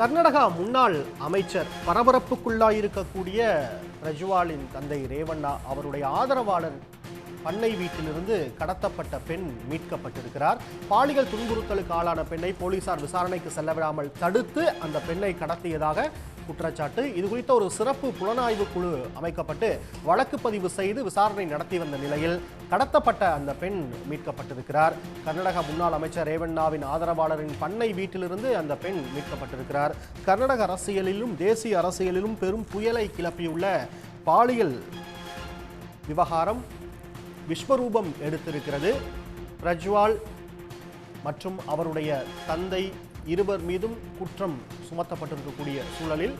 கர்நாடகா முன்னாள் அமைச்சர் பரபரப்புக்குள்ளாயிருக்கக்கூடிய பிரஜ்வாலின் தந்தை ரேவண்ணா அவருடைய ஆதரவாளர் பண்ணை வீட்டிலிருந்து கடத்தப்பட்ட பெண் மீட்கப்பட்டிருக்கிறார். பாலியல் துன்புறுத்தலுக்கு ஆளான பெண்ணை போலீசார் விசாரணைக்கு செல்ல விடாமல் தடுத்து அந்த பெண்ணை கடத்தியதாக குற்றச்சாட்டு. இது குறித்த ஒரு சிறப்பு புலனாய்வு குழு அமைக்கப்பட்டு வழக்கு பதிவு செய்து விசாரணை நடத்தி வந்த நிலையில் கடத்தப்பட்ட அந்த பெண் மீட்கப்பட்டிருக்கிறார். கர்நாடக முன்னாள் அமைச்சர் ரேவண்ணாவின் ஆதரவாளரின் பண்ணை வீட்டிலிருந்து அந்த பெண் மீட்கப்பட்டிருக்கிறார். கர்நாடக அரசியலிலும் தேசிய அரசியலிலும் பெரும் புயலை கிளப்பியுள்ள பாலியல் விவகாரம் விஸ்வரூபம் எடுத்திருக்கிறது. பிரஜ்வால் மற்றும் அவருடைய தந்தை இருவர் மீதும் குற்றம் சுமத்தப்பட்டிருக்கக்கூடிய சூழலில்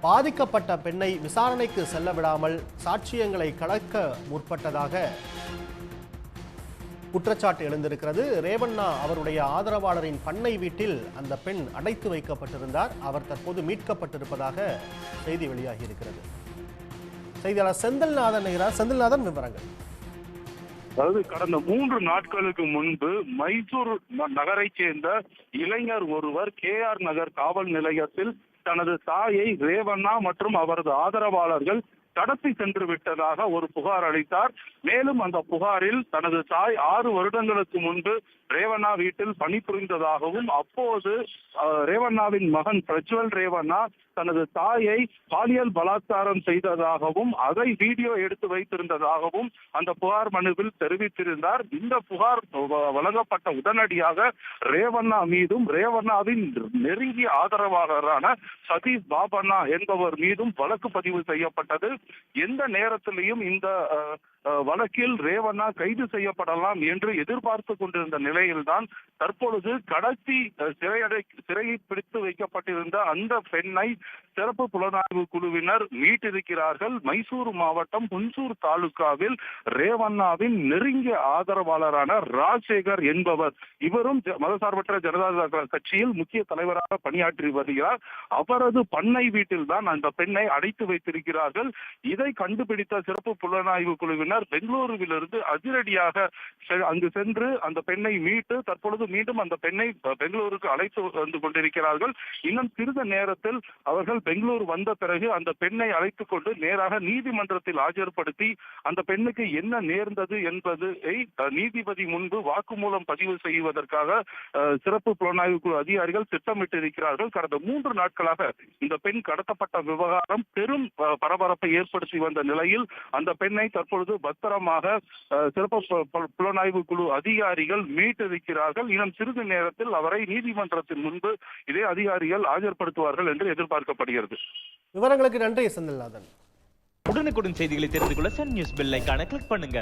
பாதிக்கப்பட்ட பெண்ணை விசாரணைக்கு செல்ல விடாமல் சாட்சியங்களை கலக்க முற்பட்டதாக குற்றச்சாட்டு எழுந்திருக்கிறது. ரேவண்ணா அவருடைய ஆதரவாளரின் பண்ணை வீட்டில் அந்த பெண் அடைத்து வைக்கப்பட்டிருந்தார். அவர் தற்போது மீட்கப்பட்டிருப்பதாக செய்தி வெளியாகி இருக்கிறது செய்தியாளர் செந்தில்நாதன் செந்தில்நாதன் விவரங்கள். அதாவது கடந்த மூன்று நாட்களுக்கு முன்பு மைசூர் நகரை சேர்ந்த இளைஞர் ஒருவர் கே ஆர் நகர் காவல் நிலையத்தில் தனது தாயை ரேவண்ணா மற்றும் அவரது ஆதரவாளர்கள் கடத்தி சென்று விட்டதாக ஒரு புகார் அளித்தார். மேலும் அந்த புகாரில் தனது தாய் ஆறு வருடங்களுக்கு முன்பு ரேவண்ணா வீட்டில் பணிபுரிந்ததாகவும் அப்போது ரேவண்ணாவின் மகன் பிரஜ்வல் ரேவண்ணா தனது தாயை பாலியல் பலாத்காரம் செய்ததாகவும் அதை வீடியோ எடுத்து வைத்திருந்ததாகவும் அந்த புகார் மனுவில் தெரிவித்திருந்தார். இந்த புகார் வ- வழங்கப்பட்ட உடனடியாக ரேவண்ணா மீதும் ரேவண்ணாவின் நெருங்கிய ஆதரவாளரான சதீஷ் பாபண்ணா என்பவர் மீதும் வழக்கு பதிவு செய்யப்பட்டது. எந்த நேரத்திலையும் இந்த வழக்கில் ரேவண்ணா கைது செய்யப்படலாம் என்று எதிர்பார்த்து கொண்டிருந்த நிலையில்தான் தற்பொழுது கடத்தி அஹ், சிறையடை சிறையில் பிடித்து வைக்கப்பட்டிருந்த அந்த பெண்ணை சிறப்பு புலனாய்வு குழுவினர் மீட்டிருக்கிறார்கள். மைசூர் மாவட்டம் புன்சூர் தாலுகாவில் ரேவண்ணாவின் நெருங்கிய ஆதரவாளரான ராஜசேகர் என்பவர். இவரும் மதசார்பற்ற ஜனதா கட்சியில் முக்கிய தலைவராக பணியாற்றி வருகிறார். அவரது பண்ணை வீட்டில் தான் அந்த பெண்ணை அடைத்து வைத்திருக்கிறார்கள். இதை கண்டுபிடித்த சிறப்பு புலனாய்வு குழுவினர் பெங்களூருவிலிருந்து அதிரடியாக செ- அங்கு சென்று அந்த பெண்ணை மீட்டு தற்பொழுது மீண்டும் அந்த பெண்ணை பெங்களூருக்கு அழைத்து வந்து கொண்டிருக்கிறார்கள். இன்னும் சிறிது நேரத்தில் அவர்கள் பெங்களூர் வந்த பிறகு அந்த பெண்ணை அழைத்துக் கொண்டு நேராக நீதிமன்றத்தில் ஆஜர்படுத்தி அந்த பெண்ணுக்கு என்ன நேர்ந்தது என்பதை நீதிபதி முன்பு வாக்குமூலம் பதிவு செய்வதற்காக சிறப்பு புலனாய்வு குழு அதிகாரிகள் திட்டமிட்டிருக்கிறார்கள். கடந்த மூன்று நாட்களாக இந்த பெண் கடத்தப்பட்ட விவகாரம் பெரும் பரபரப்பை ஏற்படுத்தி வந்த நிலையில் அந்த பெண்ணை தற்பொழுது பத்திரமாக சிறப்பு புலனாய்வு குழு அதிகாரிகள் மீட்டிருக்கிறார்கள். இன்னும் சிறிது நேரத்தில் அவரை நீதிமன்றத்தின் முன்பு இதே அதிகாரிகள் ஆஜர்படுத்துவார்கள் என்று எதிர்பார்க்கப்படுகிறது. விவரங்களுக்கு நன்றி செந்தில்நாதன் உடனுக்குடன் செய்திகளை தெரிந்து கொள்ள சன் நியூஸ் பெல் ஐகானை கிளிக் பண்ணுங்க.